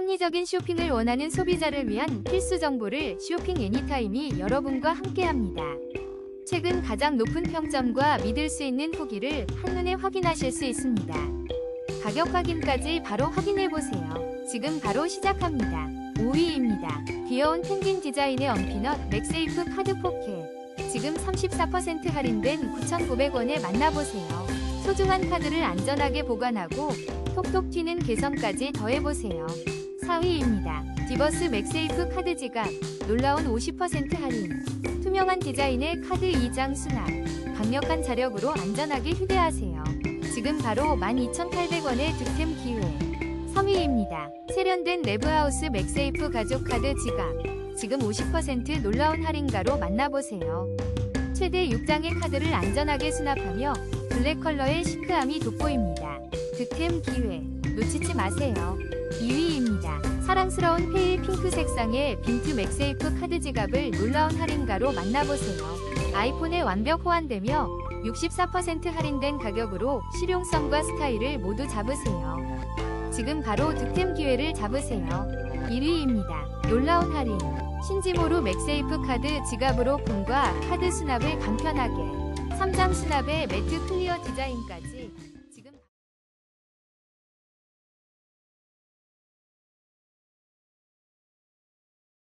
합리적인 쇼핑을 원하는 소비자를 위한 필수 정보를 쇼핑 애니타임이 여러분과 함께합니다. 최근 가장 높은 평점과 믿을 수 있는 후기를 한눈에 확인하실 수 있습니다. 가격 확인까지 바로 확인해 보세요. 지금 바로 시작합니다. 5위입니다. 귀여운 펭귄 디자인의 언피넛 맥세이프 카드 포켓. 지금 34% 할인된 9,900원에 만나보세요. 소중한 카드를 안전하게 보관하고 톡톡 튀는 개성까지 더해보세요. 4위입니다. 디버스 맥세이프 카드 지갑. 놀라운 50% 할인. 투명한 디자인의 카드 2장 수납. 강력한 자력으로 안전하게 휴대하세요. 지금 바로 12,800원의 득템 기회. 3위입니다. 세련된 레브하우스 맥세이프 가족 카드 지갑. 지금 50% 놀라운 할인가로 만나보세요. 최대 6장의 카드를 안전하게 수납하며 블랙 컬러의 시크함이 돋보입니다. 득템 기회. 놓치지 마세요. 2위 입니다. 사랑스러운 페일 핑크 색상의 빈트 맥세이프 카드 지갑을 놀라운 할인가로 만나보세요. 아이폰에 완벽 호환되며 64% 할인된 가격으로 실용성과 스타일을 모두 잡으세요. 지금 바로 득템 기회를 잡으세요. 1위입니다. 놀라운 할인. 신지모루 맥세이프 카드 지갑으로 폰과 카드 수납을 간편하게. 3장 수납에 매트 클리어 디자인까지